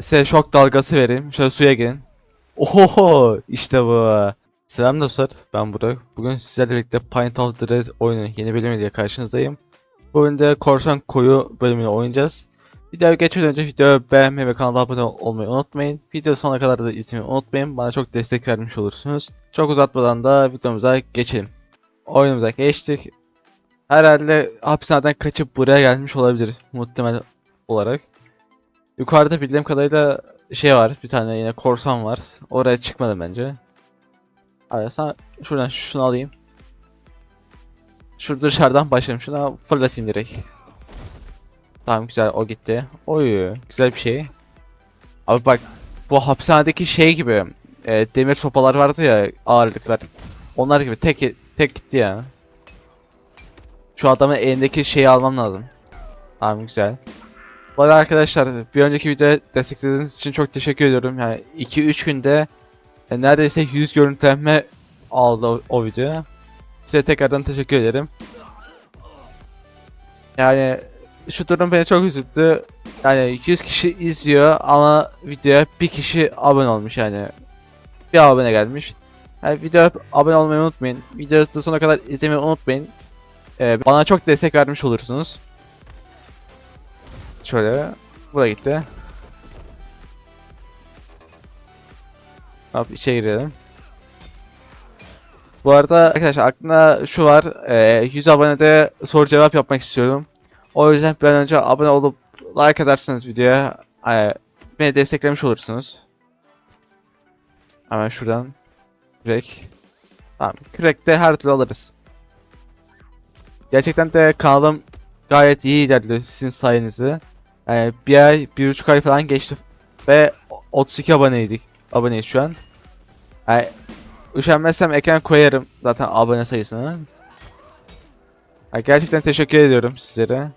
size şok dalgası vereyim. Şöyle suya girin. Oho işte bu. Selam dostlar ben Burak. Bugün sizlerle birlikte Pint of Dread oyunu yeni bölümüyle karşınızdayım. Bu bölümde Korsan Koyu bölümünü oynayacağız. Videoya geçmeden önce videoyu beğenmeyi ve kanala abone olmayı unutmayın. Video sonuna kadar da izlemeyi unutmayın. Bana çok destek vermiş olursunuz. Çok uzatmadan da videomuza geçelim. Oyunumuza geçtik. Herhalde hapishaneden kaçıp buraya gelmiş olabilir muhtemel olarak. Yukarıda bildiğim kadarıyla şey var. Bir tane yine korsan var. Oraya çıkmadım bence. Sen şuradan şunu alayım. Şurada dışarıdan başlayayım. Şuna fırlatayım direkt. Tamam güzel o gitti. Oy güzel bir şey. Abi bak bu hapishanedeki şey gibi e, demir sopalar vardı ya ağırlıklar. Onlar gibi tek tek gitti ya. Şu adamın elindeki şeyi almam lazım. Tamam güzel. Arada arkadaşlar bir önceki videoya desteklediğiniz için çok teşekkür ediyorum. Yani 2-3 günde e, neredeyse 100 görüntülenme aldı o, o video. Size tekrardan teşekkür ederim. Yani şu durum beni çok üzüldü. Yani 100 kişi izliyor ama videoya bir kişi abone olmuş yani. Bir abone gelmiş. Yani videoya abone olmayı unutmayın. Videoyu sonuna kadar izlemeyi unutmayın. Ee, bana çok destek vermiş olursunuz. Şöyle. Bu da gitti. Hop içeri girelim. Bu arada arkadaşlar aklımda şu var. E, 100 abonede soru cevap yapmak istiyorum. O yüzden bir an önce abone olup like atarsanız videoya beni desteklemiş olursunuz. Hemen şuradan kürek. Tamam kürekte her türlü alırız. Gerçekten de kanalım gayet iyi ilerliyor sizin sayenizde. Yani bir ay, bir buçuk ay falan geçti ve 32 aboneydik. Aboneyiz şu an. Yani üşenmezsem ekran koyarım zaten abone sayısını. Yani gerçekten teşekkür ediyorum sizlere.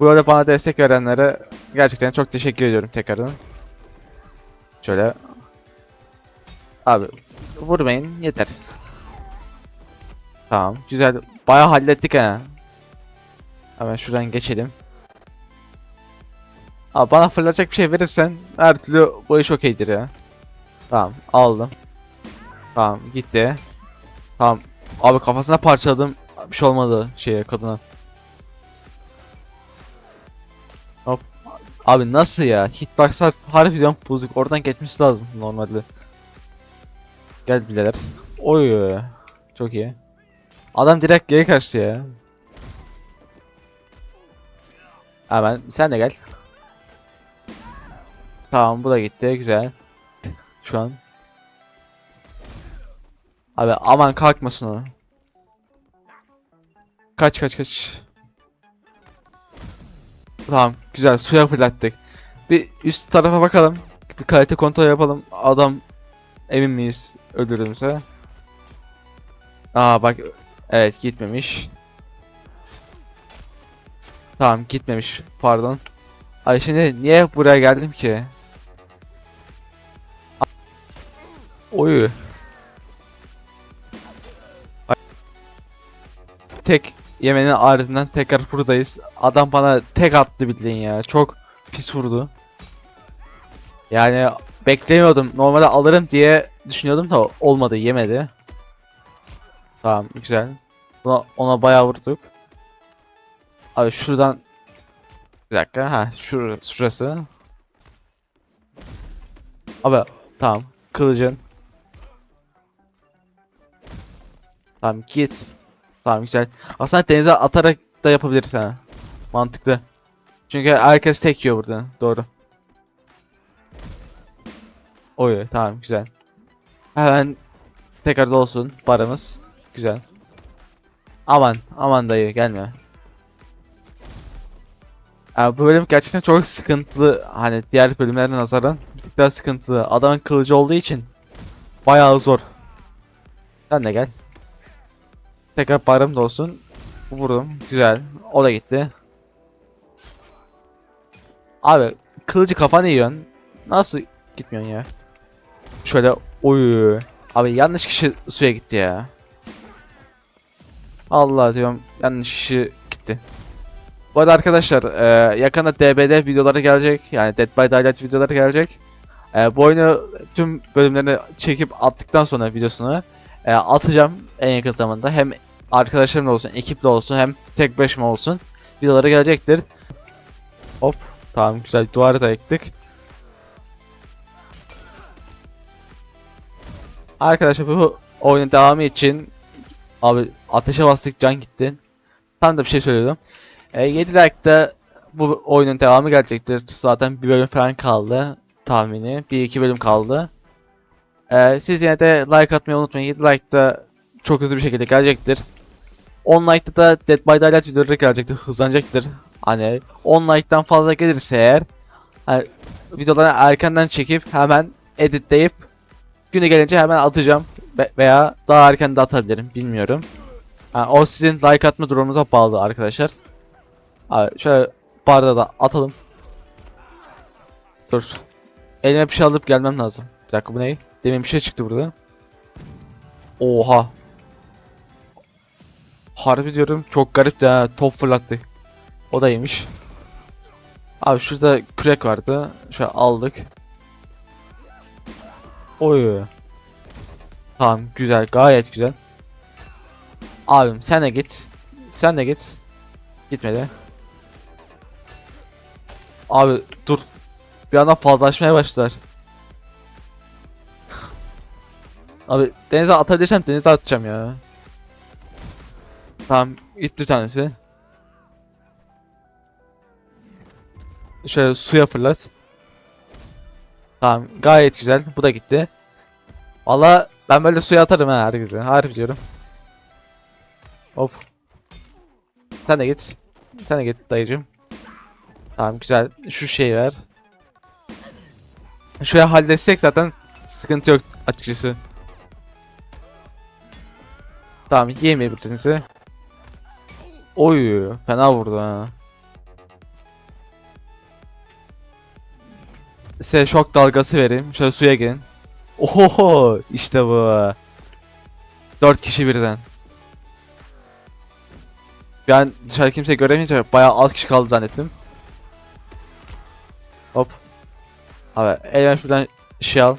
Bu arada bana destek verenlere gerçekten çok teşekkür ediyorum tekrardan. Şöyle. Abi vurmayın yeter. Tamam güzel. Bayağı hallettik ha. Hemen şuradan geçelim. Abi bana fırlatacak bir şey verirsen her türlü bu iş okeydir ya. Tamam aldım. Tamam gitti. Tamam. Abi kafasına parçaladım. Bir şey olmadı şeye kadına. Hop. Abi nasıl ya? Hitboxlar harbiden bozuk. Oradan geçmesi lazım normalde. Gel bileler. Oy. Çok iyi. Adam direkt geri kaçtı ya. Hemen sen de gel. Tamam bu da gitti güzel. Şu an. Abi aman kalkmasın o. Kaç kaç kaç. Tamam güzel suya fırlattık. Bir üst tarafa bakalım. Bir kalite kontrol yapalım. Adam emin miyiz öldürdüğümüze? Aa bak evet gitmemiş. Tamam gitmemiş pardon. Ay şimdi niye buraya geldim ki? Ay- Tek yemenin ardından tekrar buradayız. Adam bana tek attı bildiğin ya. Çok pis vurdu. Yani beklemiyordum. Normalde alırım diye düşünüyordum da olmadı yemedi. Tamam güzel. Ona, ona bayağı vurduk. Abi şuradan bir dakika ha şur şurası. Abi tamam kılıcın. Tamam git. Tamam güzel. Aslında denize atarak da yapabilirsin ha. Mantıklı. Çünkü herkes tek yiyor burada. Doğru. Oy tamam güzel. Hemen tekrar olsun paramız. Güzel. Aman aman dayı gelme. Ya bu bölüm gerçekten çok sıkıntılı. Hani diğer bölümlerden nazaran bir tık daha sıkıntılı. Adamın kılıcı olduğu için bayağı zor. Sen de gel. Tekrar param da olsun. Vurdum. Güzel. O da gitti. Abi kılıcı kafanı yiyorsun. Nasıl gitmiyorsun ya? Şöyle oy. Abi yanlış kişi suya gitti ya. Allah diyorum yanlış kişi gitti. Bu arada arkadaşlar e, yakında DBD videoları gelecek. Yani Dead by Daylight videoları gelecek. E, bu oyunu tüm bölümlerini çekip attıktan sonra videosunu e, atacağım en yakın zamanda. Hem arkadaşlarımla olsun, ekiple olsun hem tek başıma olsun videoları gelecektir. Hop tamam güzel duvarı da ektik. Arkadaşlar bu oyunun devamı için abi ateşe bastık can gitti. Tam da bir şey söylüyordum. E, 7 like'da bu oyunun devamı gelecektir. Zaten bir bölüm falan kaldı tahmini. Bir iki bölüm kaldı. E, siz yine de like atmayı unutmayın. 7 like'da çok hızlı bir şekilde gelecektir. 10 like'da da Dead by Daylight videoları gelecektir. Hızlanacaktır. Hani 10 like'dan fazla gelirse eğer hani, videoları erkenden çekip hemen editleyip günü gelince hemen atacağım. Ve- veya daha erken de atabilirim. Bilmiyorum. Yani o sizin like atma durumunuza bağlı arkadaşlar. Abi şöyle barda da atalım. Dur. Elime bir şey alıp gelmem lazım. Bir dakika bu ne? Demin bir şey çıktı burada. Oha. Harbi diyorum çok garip de top fırlattı. O da. Abi şurada kürek vardı. Şöyle aldık. Oy. Tamam güzel gayet güzel. Abim sen de git. Sen de git. Gitmedi. Abi dur. Bir anda fazlalaşmaya başlar. Abi denize atabilirsem denize atacağım ya. Tamam gitti bir tanesi. Şöyle suya fırlat. Tamam gayet güzel. Bu da gitti. Valla ben böyle suya atarım ha herkese. Harbi diyorum. Hop. Sen de git. Sen de git dayıcım. Tamam güzel. Şu şeyi ver. Şöyle halletsek zaten sıkıntı yok açıkçası. Tamam bütünüzü. Oy fena vurdu ha. Size şok dalgası vereyim. Şöyle suya girin. Oho işte bu. 4 kişi birden. Ben dışarı kimse göremeyince bayağı az kişi kaldı zannettim. Hop. Abi elden şuradan şey al.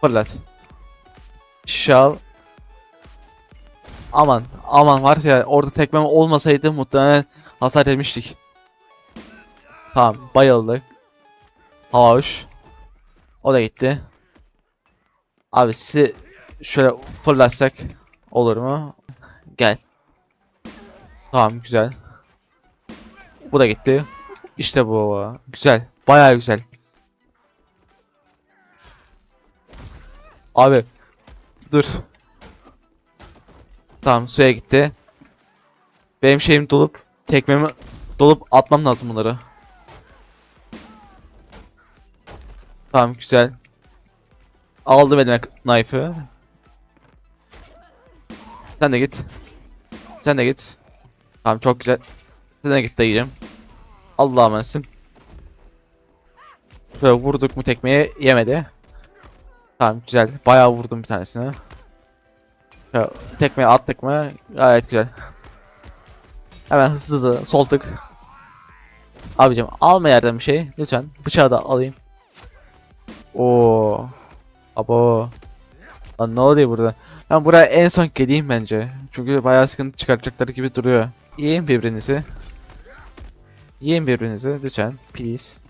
Fırlat. Şey al. Aman aman var ya orada tekmem olmasaydı muhtemelen hasar yemiştik. Tamam bayıldık. Hava hoş. O da gitti. Abi sizi şöyle fırlatsak olur mu? Gel. Tamam güzel. Bu da gitti. İşte bu. Güzel. Bayağı güzel. Abi. Dur. Tamam suya gitti. Benim şeyim dolup tekmemi dolup atmam lazım bunları. Tamam güzel. Aldım elime knife'ı. Sen de git. Sen de git. Tamam çok güzel. Sen de git dayıcım. Allah'a emanetsin. Şöyle vurduk mu tekmeye yemedi. Tamam güzel. Bayağı vurdum bir tanesini. Şöyle tekmeye attık mı gayet güzel. Hemen hızlı hızlı sol tık. Abicim alma yerden bir şey. Lütfen bıçağı da alayım. Oo. Abo. Lan ne oluyor burada? Ben buraya en son geleyim bence. Çünkü bayağı sıkıntı çıkartacakları gibi duruyor. Yiyin birbirinizi. Yiyin birbirinizi lütfen. Please.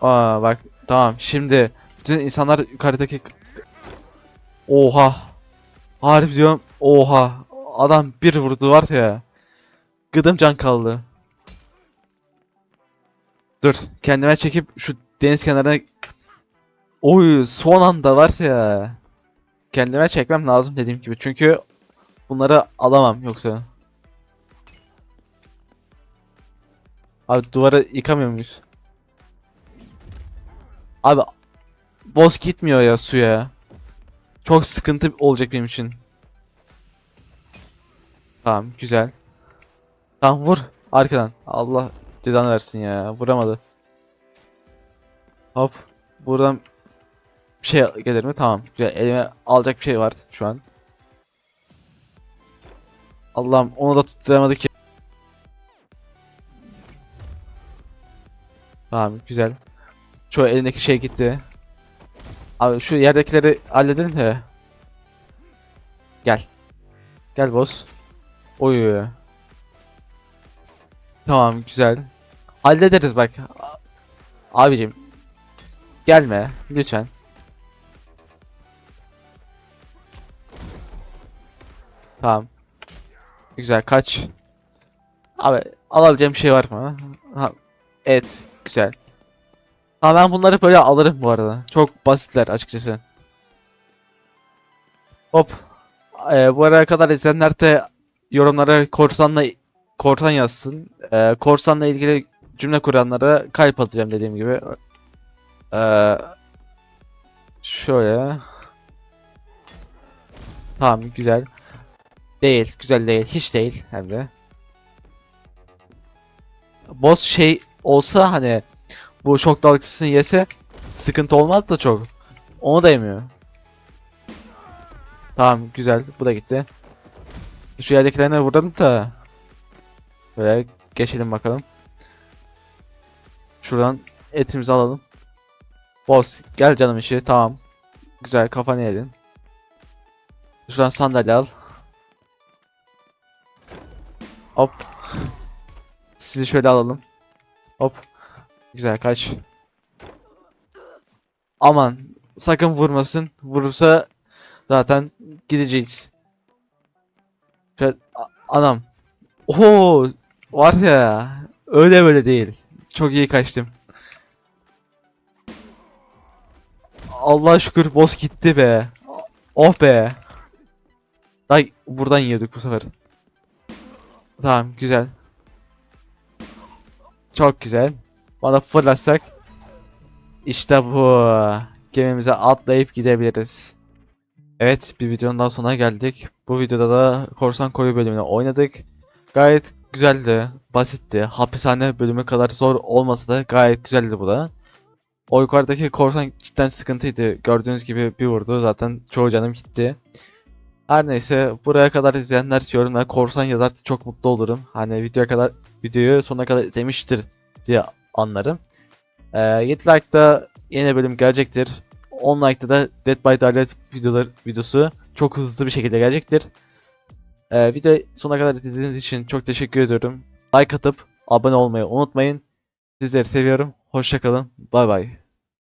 Aa bak tamam şimdi bütün insanlar yukarıdaki Oha. Harbi diyorum. Oha. Adam bir vurdu var ya. Gıdım can kaldı. Dur kendime çekip şu deniz kenarına Oy son anda var ya. Kendime çekmem lazım dediğim gibi çünkü bunları alamam yoksa. Abi duvarı yıkamıyor muyuz? Abi boss gitmiyor ya suya. Çok sıkıntı olacak benim için. Tamam güzel. Tamam vur arkadan. Allah cezanı versin ya. Vuramadı. Hop. Buradan bir şey gelir mi? Tamam. Güzel. Elime alacak bir şey var şu an. Allah'ım onu da tutturamadık ki. Tamam güzel. Şu elindeki şey gitti. Abi şu yerdekileri halledelim de. Gel. Gel boss. Oy. Tamam güzel. Hallederiz bak. Abicim. Gelme lütfen. Tamam. Güzel kaç. Abi alabileceğim şey var mı? Ha, evet güzel. Ha ben bunları böyle alırım bu arada. Çok basitler açıkçası. Hop. Ee, bu araya kadar izleyenler de yorumlara korsanla korsan yazsın. Ee, korsanla ilgili cümle kuranlara kalp atacağım dediğim gibi. Ee, şöyle. Tamam güzel. Değil, güzel değil. Hiç değil hem de. Boss şey olsa hani bu şok dalgasını yese sıkıntı olmaz da çok. Onu da yemiyor. Tamam güzel. Bu da gitti. Şu yerdekilerine vurdum da. Böyle geçelim bakalım. Şuradan etimizi alalım. Boss gel canım işi tamam. Güzel kafanı yedin. Şuradan sandalye al. Hop. Sizi şöyle alalım. Hop. Güzel kaç. Aman sakın vurmasın. Vurursa zaten gideceğiz. Şöyle, anam. Oho var ya öyle böyle değil. Çok iyi kaçtım. Allah şükür boss gitti be. Oh be. Ay buradan yiyorduk bu sefer. Tamam güzel. Çok güzel. Bana fırlatsak. İşte bu. Gemimize atlayıp gidebiliriz. Evet bir videonun daha sonuna geldik. Bu videoda da Korsan Koyu bölümünü oynadık. Gayet güzeldi. Basitti. Hapishane bölümü kadar zor olmasa da gayet güzeldi bu da. O yukarıdaki korsan cidden sıkıntıydı. Gördüğünüz gibi bir vurdu. Zaten çoğu canım gitti. Her neyse buraya kadar izleyenler yorumlara korsan yazar çok mutlu olurum. Hani videoya kadar videoyu sonuna kadar izlemiştir diye anlarım. Ee, 7 like'da yeni bölüm gelecektir. 10 like'da da Dead by Daylight videolar, videosu çok hızlı bir şekilde gelecektir. Ee, video sonuna kadar izlediğiniz için çok teşekkür ediyorum. Like atıp abone olmayı unutmayın. Sizleri seviyorum. Hoşçakalın. Bay bay.